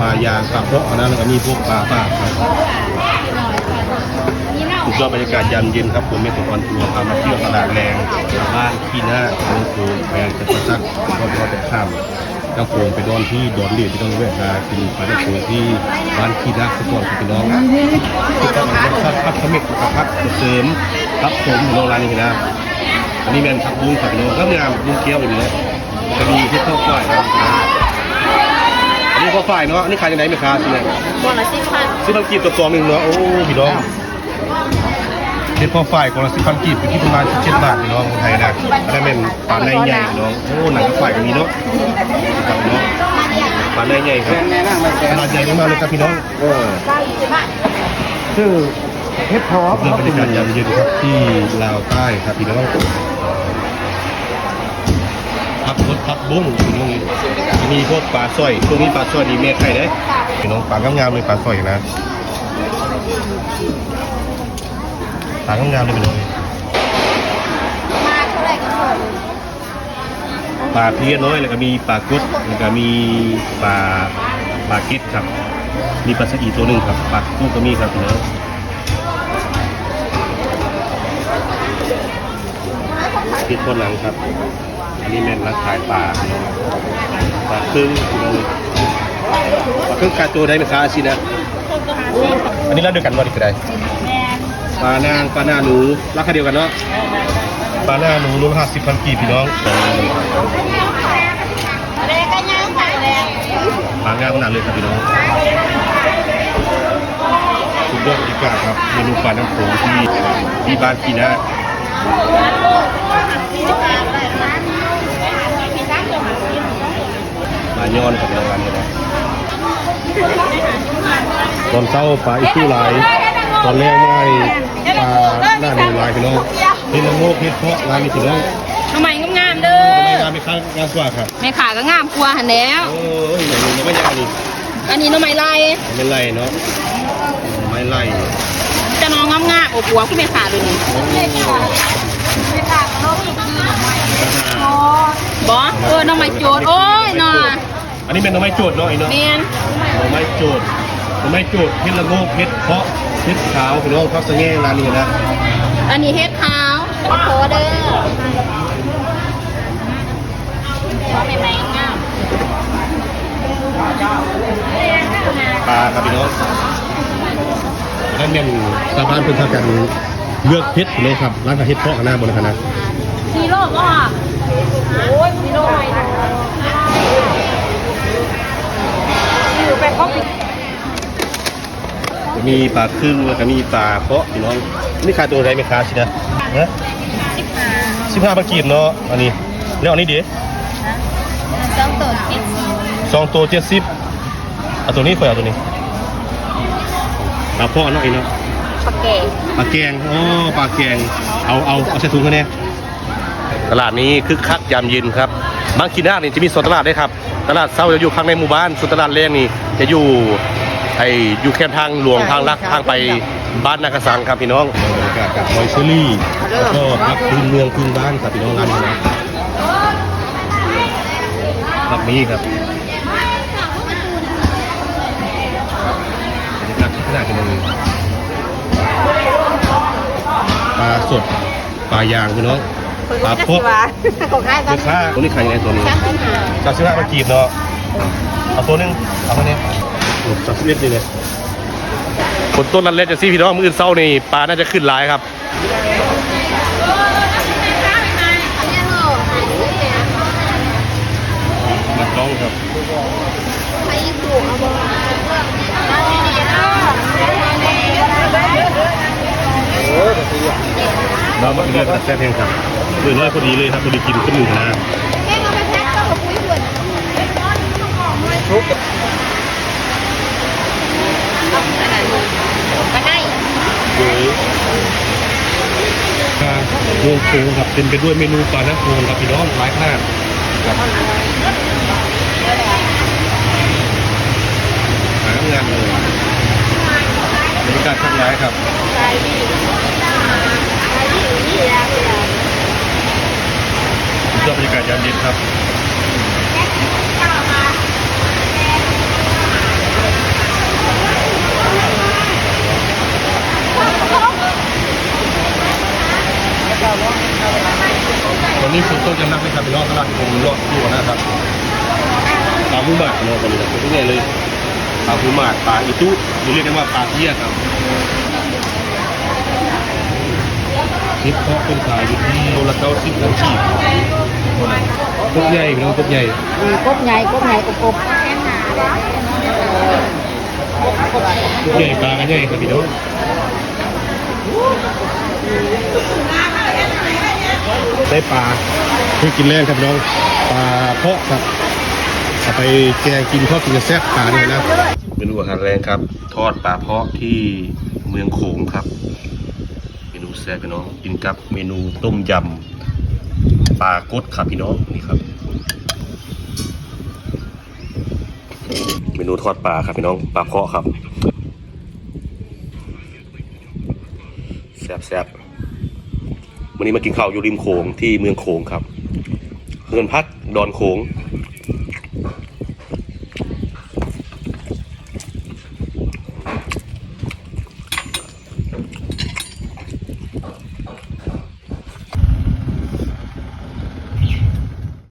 ปลายางปลาเพาะอันนั้นแล้วก็มีพวกปลาปาครับสุดยอดบรรยากาศยามเย็นครับผมเมตุกรทัวร์พามาเที่ยวตลาดแรงบ้านขี้หน้าเมืองโขงแพงจะประซักก็พอแต่ข้ามจังโขงไปดอนที่ดอนเดียที่ต้องแวะมากินปลาจังโขงที่บ้านขี้หน้าทุกคนครับพี่น้องที่ก็มันเป็นพัดขมิกกับพัดเสริมครับผมโรงร้านนี้นะอันนี้แมนผักบุ้งผักโนก็งามบุ้งเคี้ยวอยู่เลยจะมีที่ข้าวฝ่ายครับ อันนี้ข้าวฝ่ายเนาะ อันนี้ขายยังไงไหมครับสิเนี่ยตัวละสิบพันสิพันกีบตัวกองหนึ่งเนาะ โอ้พี่น้องเห็ดข้าวฝ่ายกองละสิพันกีบอยู่ที่ประมาณสิบเจ็ดบาทพี่น้องคนไทยนะอันนั้นเป็นปลาในใหญ่พี่น้อง โอ้หนังข้าวฝ่ายก็มีเนาะครับเนาะปลาในใหญ่ครับขนาดใหญ่มากๆเลยครับพี่น้องเออชื่อเฮ็ดพอเรื่องบรรยากาศยามเย็นครับที่ลาวใต้ครับพี่น้อง พักรถพักบุ้งพี่น้องมีพวกปลาสร้อยช่วงนี้ปลาสร้อยดีเมียไข่ได้พี่น้องปลางามๆเลยปลาสร้อยนะปลางามๆเลยพี่น้องมาเท่าไหร่ก็หมดปลาเพี้ยน้อยแล้วก็มีปลากุดแล้วก็มีปลาปลาเก็ดครับ มีปลาสะอีตัวหนึ่งครับปลากุ้งก็มีครับพี่น้อง เก็ดคนหลังครับ อันนี้แม่นรักขายปลาพี่น้องปลาครึ่งพี่น้องปลาครึ่งกาตัวได้ไหมคะอาชีนะอันนี้เราเดียวกันว่าดีก็ได้แมนปลานางปลาหน้าหนูราคาเดียวกันเนาะปลาหน้าหนูรุ่นห้าสิบพันกีบพี่น้องแรงก็ยังใส่แรงปลางามขนาดเลยครับพี่น้องสุดยอดบรรยากาศครับเมนูปลาน้ำโขงที่ที่บ้านกีนะ ปลาย้อนกับรางวัลนี้นะตอนเช้าปลาอีสู้หลาย ตอนแรกไม่ปลาหน้าหนูหลายพี่น้องเห็ดละโงกเห็ดเพาะร้านนี้พี่น้องทำไมงามๆเด้ไม่องานไม่ค้างงานกว่าครับแม่ขาก็งามกว่าหันแล้วโอ้ยไหนมันไม่ยากนี่อันนี้น้องไม้ลายไม่ไล่เนาะไม่ไล่จะน้องงามๆอบอวบขึ้นแม่ขาดูนี่ แม่ขาแม่ขาน้องอีกคือบอเออน้องไม้โจดโอ้ยน่ะอันนี้เป็นหน่อไม้โจดเนาะไอ้เนาะแมนหน่อไม้โจดหน่อไม้โจดเห็ดละโงกเห็ดเพาะเห็ดขาวพี่น้องครับสะแง่ร้านนี้นะอันนี้เฮ็ดขาวโคเด้อไม่ไม่งามปลาครับพี่น้องนั่นเป็นชาวบ้านเพิ่นทำกัน เลือกเห็ดพี่น้องครับร้านกับเห็ดเพาะกันหน้าบนคณะซีโร่ก็อะโอ้ยซีโร่ไปอยู่ไปเขาปิดจะมีปลาครึ่งแล้วก็มีปลาเพาะพี่น้องนี่ขายตัวไรไหมคะชินะนะสิบห้าสิบห้าบาทกีบเนาะอันนี้แล้วอันนี้เดี๋ยวสองตัวคิดสองตัวเจ็ดสิบเอาตัวนี้ค่อยเอาตัวนี้ปลาเพาะเนาะไอ้เนาะ ปลาแก่ปลาแกงโอ้ปลาแกงเอาเอาเอาใส่ถุงกันเนี่ยตลาดนี้คึกคักยามเย็นครับบางขีนานี่จะมีโซนตลาดด้วยครับ ตลาดเช้าจะอยู่ข้างในหมู่บ้านส่วนตลาดแรงนี่จะอยู่ไออยู่แคมทางหลวงทางลักทางไปบ้านนากระสังครับพี่น้องบรรยากาศกับมอยเชอรี่แล้วก็พักพื้นเมืองพื้นบ้านครับพี่น้องร้านนี้นะแบบนี้ครับบรรยากาศขนาดกันเลย ปลาสดปลายางพี่น้องปลาพกของใครกัราคาตัวนี้ขายยังไงตัวนี้สามสิบห้าเก้าสิบห้ามากีบเนาะเอาตัวหนึงเอาตัวนี้โอ้สามสิบเอ็ดนี่เลยผลต้นนั้นเล็ดจะซี่พี่น้องมืออื่นเศร้านี่ปลาน่าจะขึ้นหลายครับมาต้องครับ ไปถูกเอาบ่เอาดีๆเนาะ เรามาเลือกแต่แซ่บเพียงครับเดือน้อยพอดีเลยครับพอดีกินขึ้นหนึ่งนะแค่เอาไปแพ็คก็กับปุ้ยหวนชุบไปให้โดยการวงโคงครับเป็นไปด้วยเมนูปลาน้ำโขงครับพี่น้องหลายขนาดครับหางานเลยบรรยากาศข้างในครับ ไปดีไปดีนี่แหละ สุดยอดบรรยากาศยามเย็นครับ ต้มยำนักไม่ครับพี่น้องตลาดผมรอดอยู่นะครับปลาผู้หมากเนาะตอนนี้ทุกอย่างเลยปลาผู้หมากปลาอีตุหรือเรียกกันว่าปลาเพี้ยครับคิดเพราะเป็นขายอยู่ที่โลละเก้าสิบทั้งชีพกบใหญ่พี่น้องกบใหญ่กบใหญ่กบใหญ่กบกบกบใหญ่ปลากันใหญ่ครับพี่น้องได้ปลา คือกินแรงครับน้องปลาเพาะครับเอาไปแกงกินเพราะกินแซ่บปลาเนี่ยนะเมนูอาหารแรงครับ ทอดปลาเพาะที่เมืองโขงครับ เมนูแซ่บพี่น้องกินกับเมนูต้มยำปลากดครับพี่น้องนี่ครับ เมนูทอดปลาครับพี่น้องปลาเพาะครับแซ่บแซบวันนี้มากินข้าวอยู่ริมโขงที่เมืองโขงครับ เฮือนพักดอนโขง